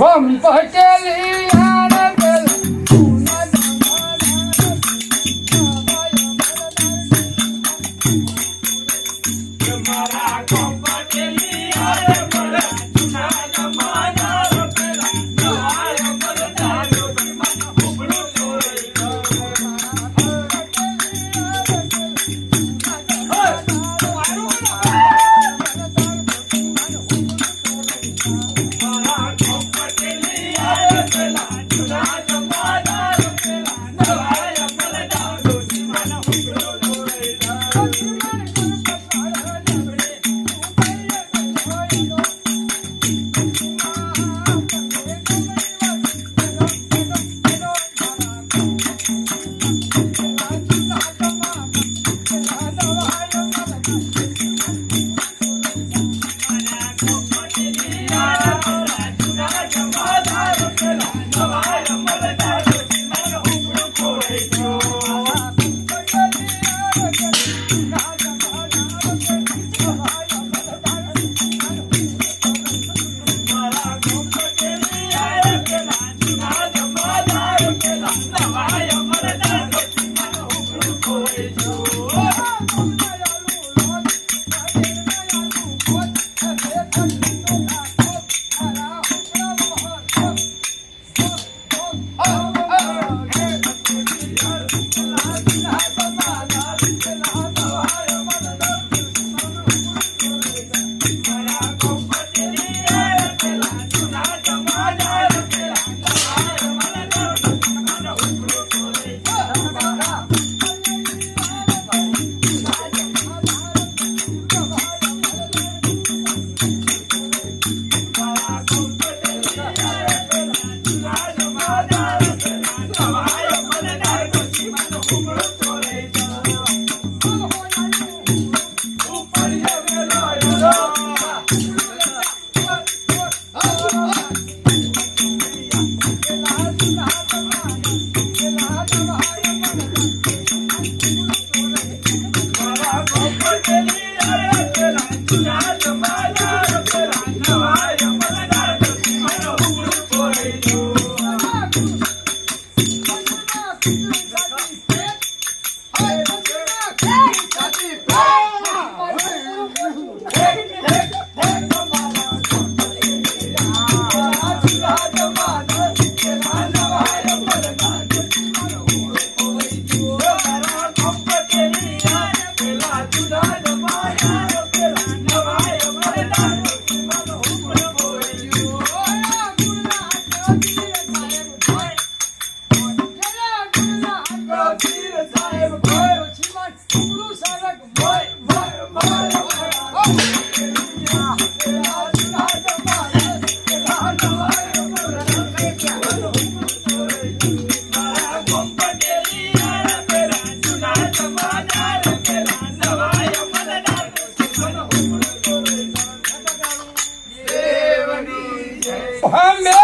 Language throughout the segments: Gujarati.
ભમ પટેલી Muhammed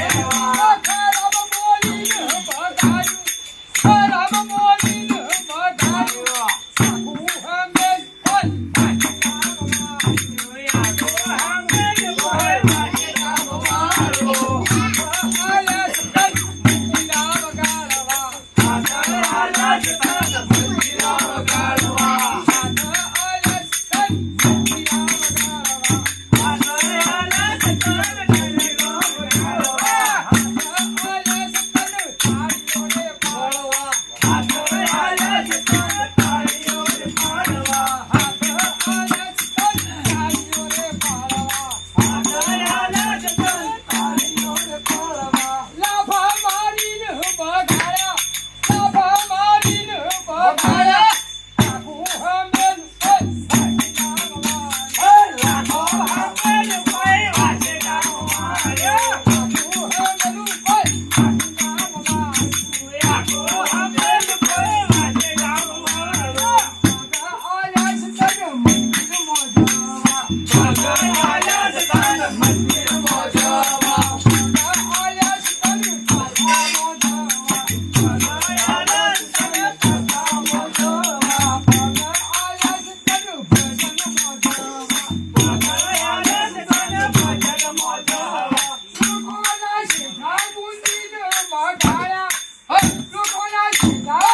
Yeah. Go!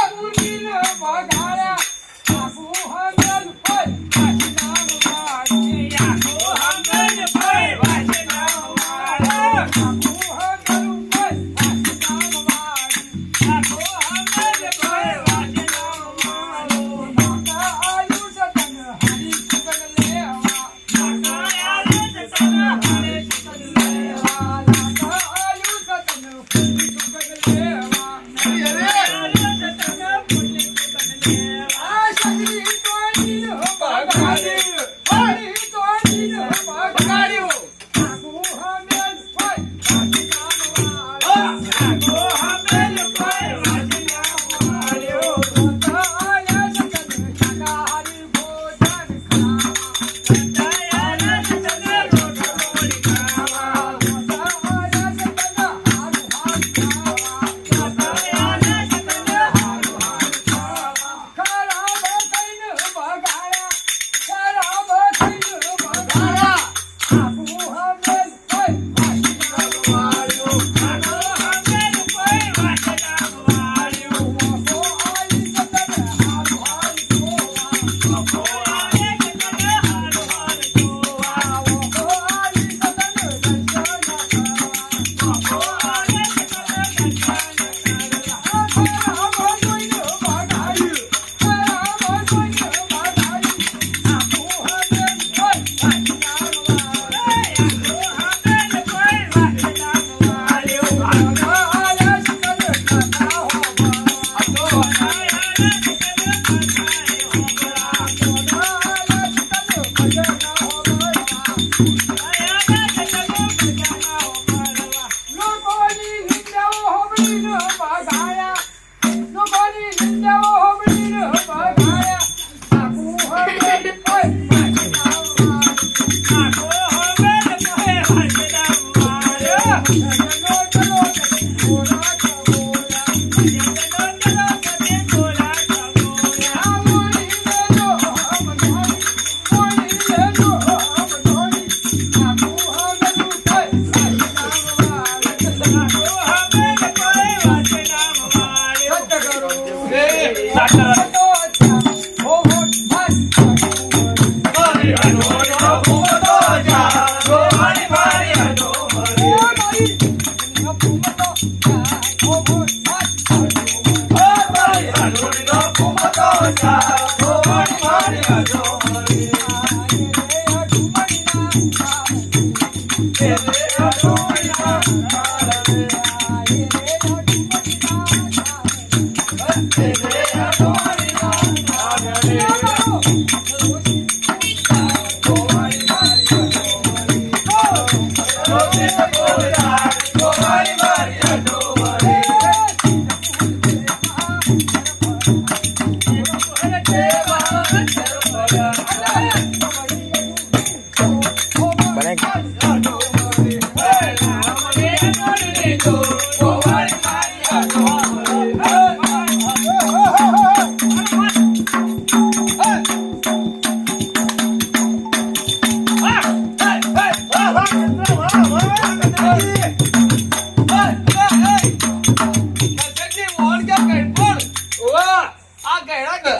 Hey!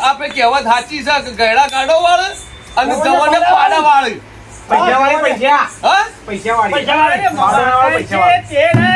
આપણે કહેવત સાચી છે કે ગયડા કાઢો વાળે અને જવાને પાડા વાળે. પૈસા. વાળી પૈસા હા પૈસા વાળી પૈસા વાળી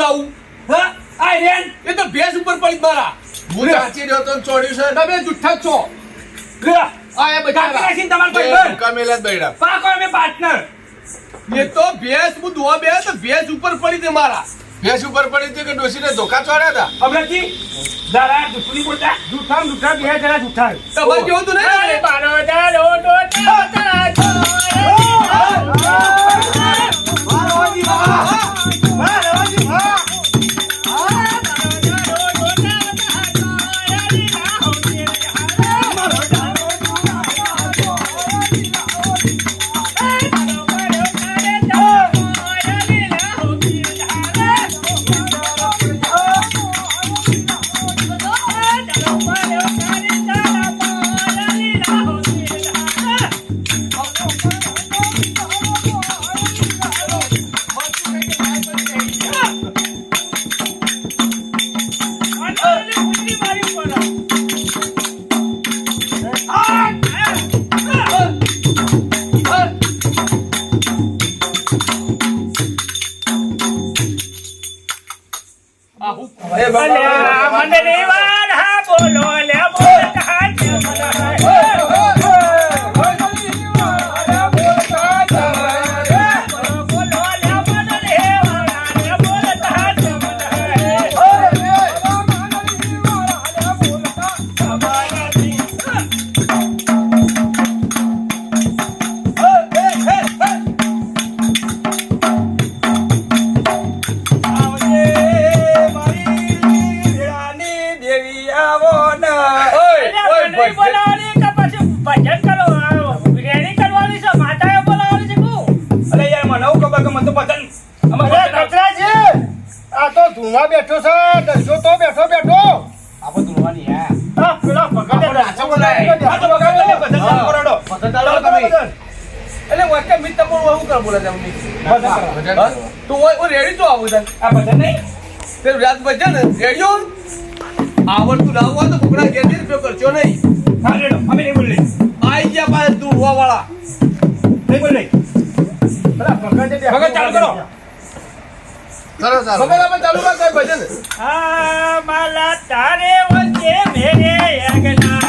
આવું હા? આ રેન એ તો ભેંસ ઉપર પડી મારા. હું સાચી રહ્યો તો ચોર્યું છે? તમે જુઠ્ઠા છો. લે આ બધા નાખીને તમારા ભાઈ કમેલા જ બૈડા. પાકો અમે પાર્ટનર એ તો ભેંસ હું દોવા બે તો ભેંસ ઉપર પડી દે મારા. ભેંસ ઉપર પડી હતી કે ડોસીને ધોકા ચોર્યા હતા અમરાજી જરા નહીં બોલતા જુઠ્ઠા જુઠ્ઠા જૂઠા બે જરા જુઠ્ઠા તમારે કેવું હતું નહીં રેડી એટલે વાક્ય મિત્ર પણ હું કર બોલા જાવની હા? તું ઓય ઓય રેડી તો આવું તને. આ ભજન નહીં? તે રાત બજે ને? રેડિયો આવડતું ના હોય તો કુકડા ઘેરથી ઉપયોગ કરજો નહીં. હા રેડો અમે નહીં બોલી આઈ ગયા પાસે ધૂળવા વાળા નહીં બોલી પકડે ભગત ચાલુ કરો. સરસ સરસ. ખબર આપણે ચાલુ કર ભજન. આ માલા તારે વચ્ચે મેરે અગનાશ